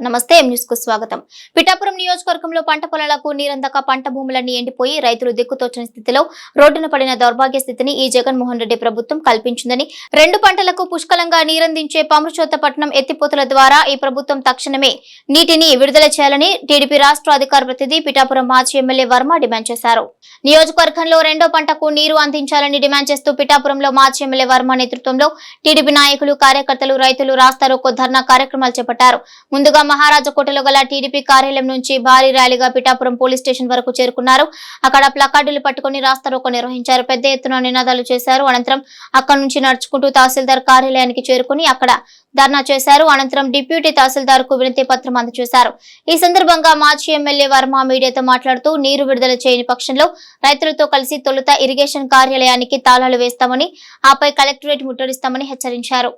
నమస్తే ఎం న్యూస్కు స్వాగతం. పిఠాపురం నియోజకవర్గంలో పంట పొలాలకు నీరందక పంట భూములన్నీ ఎండిపోయి రైతులు దిక్కుతోచని స్థితిలో రోడ్డున పడిన దౌర్భాగ్య స్థితిని ఈ జగన్మోహన్ రెడ్డి ప్రభుత్వం కల్పించిందని రెండు పంటలకు పుష్కలంగా నీరందించే పామృచోతపట్నం ఎత్తిపోతుల ద్వారా ఈ ప్రభుత్వం తక్షణమే నీటిని విడుదల చేయాలని టీడీపీ రాష్ట్ర అధికార ప్రతినిధి పిఠాపురం మాజీ ఎమ్మెల్యే వర్మ డిమాండ్ చేశారు. నియోజకవర్గంలో రెండో పంటకు నీరు అందించాలని డిమాండ్ చేస్తూ పిఠాపురంలో మాజీ ఎమ్మెల్యే వర్మ నేతృత్వంలో టీడీపీ నాయకులు కార్యకర్తలు రైతులు రాస్తారోకో ధర్నా కార్యక్రమాలు చేపట్టారు. ముందుగా మహారాజకోటలో గల టీడీపీ కార్యాలయం నుంచి భారీ ర్యాలీగా పిఠాపురం పోలీస్ స్టేషన్ వరకు చేరుకున్నారు. అక్కడ ప్లకార్డులు పట్టుకుని రాస్తారోకో నిర్వహించారు. పెద్ద ఎత్తున నినాదాలు చేశారు. అనంతరం అక్కడి నుంచి నడుచుకుంటూ తహసీల్దార్ కార్యాలయానికి చేరుకుని అక్కడ ధర్నా చేశారు. అనంతరం డిప్యూటీ తహసీల్దార్కు వినతి పత్రం అందజేశారు. ఈ సందర్భంగా మాజీ ఎమ్మెల్యే వర్మ మీడియాతో మాట్లాడుతూ నీరు విడుదల చేయని పక్షంలో రైతులతో కలిసి తొలుత ఇరిగేషన్ కార్యాలయానికి తాళాలు వేస్తామని ఆపై కలెక్టరేట్ ముట్టడిస్తామని హెచ్చరించారు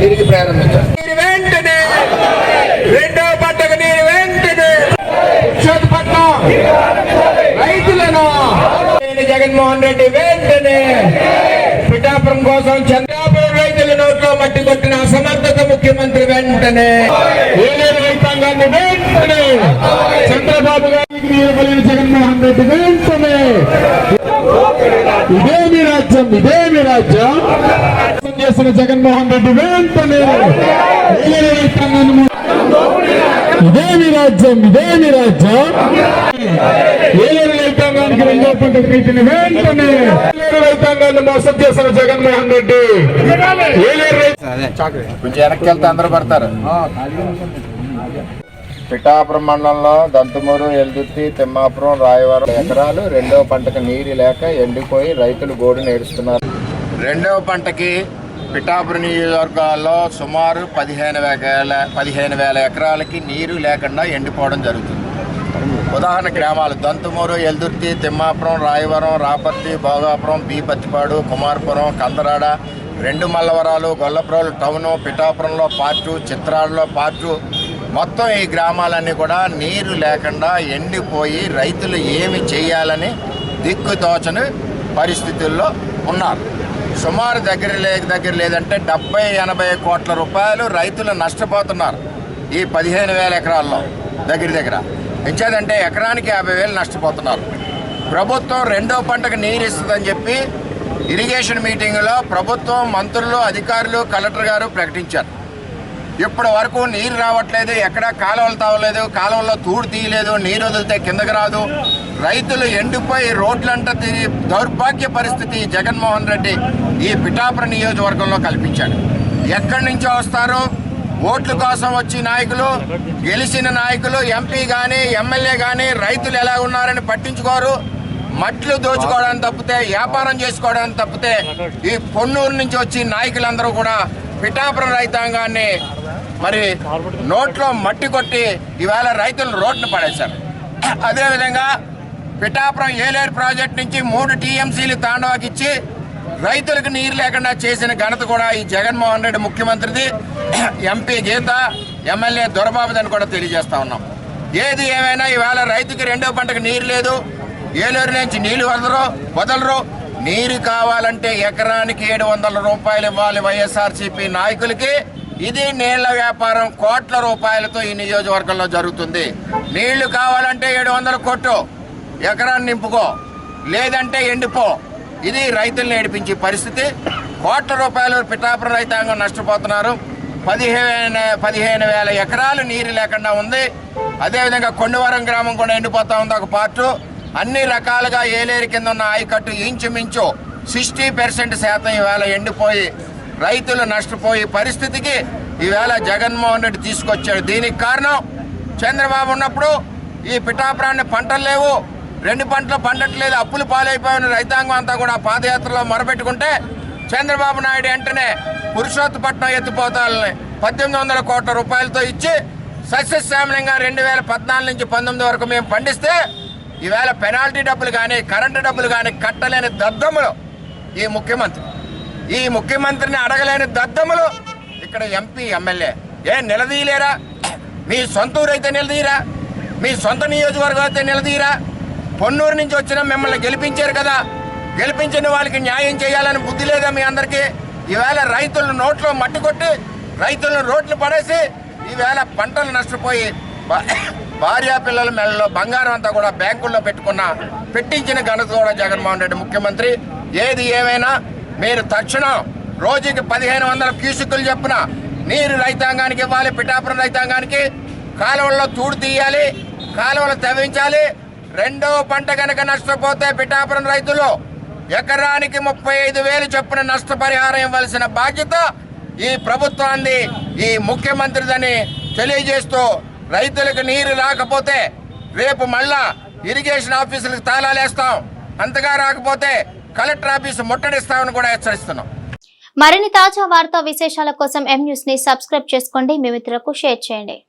తిరిగి ప్రారంభించారు నీరు వెంటనే రెండో పంటకు నీరు వెంటనే పట్నం రైతులను నేను జగన్మోహన్ రెడ్డి వెంటనే పిఠాపురం కోసం చంద్రాపురం రైతుల నోట్లో మట్టి కొట్టిన అసమర్థత ముఖ్యమంత్రి వెంటనే. ఏలేరు రైతాంగాన్ని వెంటనే చంద్రబాబు గారికి నీరు కలిగిన జగన్మోహన్ రెడ్డి వెంటనే. ఇదేమి రాజ్యం ఇదేమి రాజ్యం. మోసం చేసిన జగన్మోహన్ రెడ్డి వెంటనే ఏలేరు రైతాంగాన్ని మో- ఇదేమి రాజ్యం ఇదేమి రాజ్యం. ఏలేరు రైతాంగానికి వెంటనే రైతాంగాన్ని మోసం చేసిన జగన్మోహన్ రెడ్డి. కొంచెం వెనక్కి వెళ్తే అందరూ పడతారు. పిఠాపురం మండలంలో దంతుమూరు ఎల్దుర్తి తిమ్మాపురం రాయవరం ఎకరాలు రెండవ పంటకు నీరు లేక ఎండిపోయి రైతులు గోడు నేడుస్తున్నారు. రెండవ పంటకి పిఠాపురం నియోజకవర్గాల్లో సుమారు పదిహేను వేల పదిహేను వేల ఎకరాలకి నీరు లేకుండా ఎండిపోవడం జరుగుతుంది. ఉదాహరణ గ్రామాలు. దంతుమూరు ఎల్దుర్తి తిమ్మాపురం రాయవరం రాపర్తి భోగాపురం బి పత్తిపాడు కుమార్పురం కందరాడ రెండు మల్లవరాలు గొల్లపురాలు టౌను పిఠాపురంలో పార్టు చిత్రాలలో పార్టు మొత్తం ఈ గ్రామాలన్నీ కూడా నీరు లేకుండా ఎండిపోయి రైతులు ఏమి చేయాలని దిక్కుతోచని పరిస్థితుల్లో ఉన్నారు. సుమారు దగ్గర లేక దగ్గర లేదంటే డెబ్బై ఎనభై కోట్ల రూపాయలు రైతులు నష్టపోతున్నారు ఈ పదిహేను వేల ఎకరాల్లో దగ్గర దగ్గర. ఇచ్చేదంటే ఎకరానికి యాభై వేలు నష్టపోతున్నారు. ప్రభుత్వం రెండో పంటకు నీరు ఇస్తుందని చెప్పి ఇరిగేషన్ మీటింగ్లో ప్రభుత్వం మంత్రులు అధికారులు కలెక్టర్ గారు ప్రకటించారు. ఇప్పటి వరకు నీరు రావట్లేదు ఎక్కడా కాలువలు తావలేదు కాలువల్లో తూడు తీయలేదు నీరు వదిలితే కిందకి రాదు. రైతులు ఎండిపోయి రోడ్లంట తిరిగి దౌర్భాగ్య పరిస్థితి జగన్మోహన్ రెడ్డి ఈ పిఠాపురం నియోజకవర్గంలో కల్పించాడు. ఎక్కడి నుంచో వస్తారు? ఓట్ల కోసం వచ్చి నాయకులు గెలిచిన నాయకులు ఎంపీ కానీ ఎమ్మెల్యే కానీ రైతులు ఎలా ఉన్నారని పట్టించుకోరు. మట్లు దోచుకోవడానికి తప్పితే వ్యాపారం చేసుకోవడానికి తప్పితే ఈ పొన్నూరు నుంచి వచ్చి నాయకులందరూ కూడా పిఠాపురం రైతాంగాన్ని మరి నోట్లో మట్టి కొట్టి ఇవాళ రైతులు రోడ్డును పడేశారు. అదేవిధంగా పిఠాపురం ఏలేరు ప్రాజెక్ట్ నుంచి మూడు టీఎంసీలు తాండవాకిచ్చి రైతులకు నీరు లేకుండా చేసిన ఘనత కూడా ఈ జగన్మోహన్ రెడ్డి ముఖ్యమంత్రిది. ఎంపీ గీత ఎమ్మెల్యే దొరబాబుదని కూడా తెలియజేస్తా ఉన్నాం. ఏది ఏమైనా ఇవాళ రైతుకి రెండో పంటకు నీరు లేదు. ఏలూరు నుంచి నీళ్ళు వదలరు వదలరు. నీరు కావాలంటే ఎకరానికి ఏడు వందల రూపాయలు ఇవ్వాలి వైఎస్ఆర్సీపీ నాయకులకి. ఇది నీళ్ళ వ్యాపారం కోట్ల రూపాయలతో ఈ నియోజకవర్గంలో జరుగుతుంది. నీళ్ళు కావాలంటే ఏడు వందల కొట్టు. ఎకరాన్ని నింపుకో. లేదంటే ఎండిపో. ఇది రైతుల్ని ఏడిపించే పరిస్థితి. కోట్ల రూపాయలు పిఠాపురం రైతాంగం నష్టపోతున్నారు. పదిహేను పదిహేను వేల ఎకరాలు నీరు లేకుండా ఉంది. అదేవిధంగా కొండవరం గ్రామం కూడా ఎండిపోతా ఉంది ఒక పార్టు. అన్ని రకాలుగా ఏలేరు కింద ఉన్న ఆయకట్టు ఇంచుమించు సిక్స్టీ పర్సెంట్ శాతం ఈవేళ ఎండిపోయి రైతులు నష్టపోయే పరిస్థితికి ఈవేళ జగన్మోహన్ రెడ్డి తీసుకొచ్చాడు. దీనికి కారణం చంద్రబాబు ఉన్నప్పుడు ఈ పిఠాపురాన్ని పంటలు లేవు. రెండు పంటలు పండట్లేదు అప్పులు పాలైపోయిన రైతాంగం అంతా కూడా పాదయాత్రలో మొరపెట్టుకుంటే చంద్రబాబు నాయుడు వెంటనే పురుషోత్తపట్నం ఎత్తిపోతాలని పద్దెనిమిది వందల కోట్ల రూపాయలతో ఇచ్చి సస్యశ్యామలంగా రెండు వేల పద్నాలుగు నుంచి పంతొమ్మిది వరకు మేము పండిస్తే ఈవేళ పెనాల్టీ డబ్బులు కానీ కరెంటు డబ్బులు కానీ కట్టలేని దద్దములు ఈ ముఖ్యమంత్రి. ఈ ముఖ్యమంత్రిని అడగలేని దద్దములు ఇక్కడ ఎంపీ ఎమ్మెల్యే. ఏ నిలదీయలేరా? మీ సొంత ఊరైతే నిలదీయరా? మీ సొంత నియోజకవర్గం అయితే నిలదీయరా? పొన్నూరు నుంచి వచ్చిన మిమ్మల్ని గెలిపించారు కదా. గెలిపించిన వాళ్ళకి న్యాయం చేయాలని బుద్ధి లేదా మీ అందరికీ? ఈవేళ రైతులను నోట్లో మట్టి కొట్టి రైతులను రోడ్లు పడేసి ఈవేళ పంటలు నష్టపోయి భార్యా పిల్లల మెడలో బంగారం అంతా కూడా బ్యాంకుల్లో పెట్టుకున్న పెట్టించిన ఘనత కూడా జగన్మోహన్ రెడ్డి ముఖ్యమంత్రి. ఏది ఏమైనా మీరు తక్షణం రోజుకి పదిహేను వందల క్యూసిక్కులు చెప్పున నీరు రైతాంగానికి ఇవ్వాలి పిఠాపురం రైతాంగానికి. కాలువల్లో తూడు తీయాలి కాలువలు తవ్వించాలి రెండో పంట కనుక నష్టపోతే పిఠాపురం రైతులు ఎకరానికి ముప్పై ఐదు వేలు చొప్పున నష్టపరిహారం ఇవ్వాల్సిన బాధ్యత ఈ ప్రభుత్వాన్ని ఈ ముఖ్యమంత్రిదని తెలియజేస్తూ రైతులకు నీరు రాకపోతే రేపు మళ్ళా ఇరిగేషన్ ఆఫీసులకు తాళాలేస్తాం. అంతగా రాకపోతే కలెక్టర్ ఆఫీసు ముట్టడిస్తామని కూడా హెచ్చరిస్తున్నాం. మరిన్ని తాజా వార్తా విశేషాల కోసం ఎం న్యూస్ని సబ్స్క్రైబ్ చేసుకోండి. మీ మిత్రులకు షేర్ చేయండి.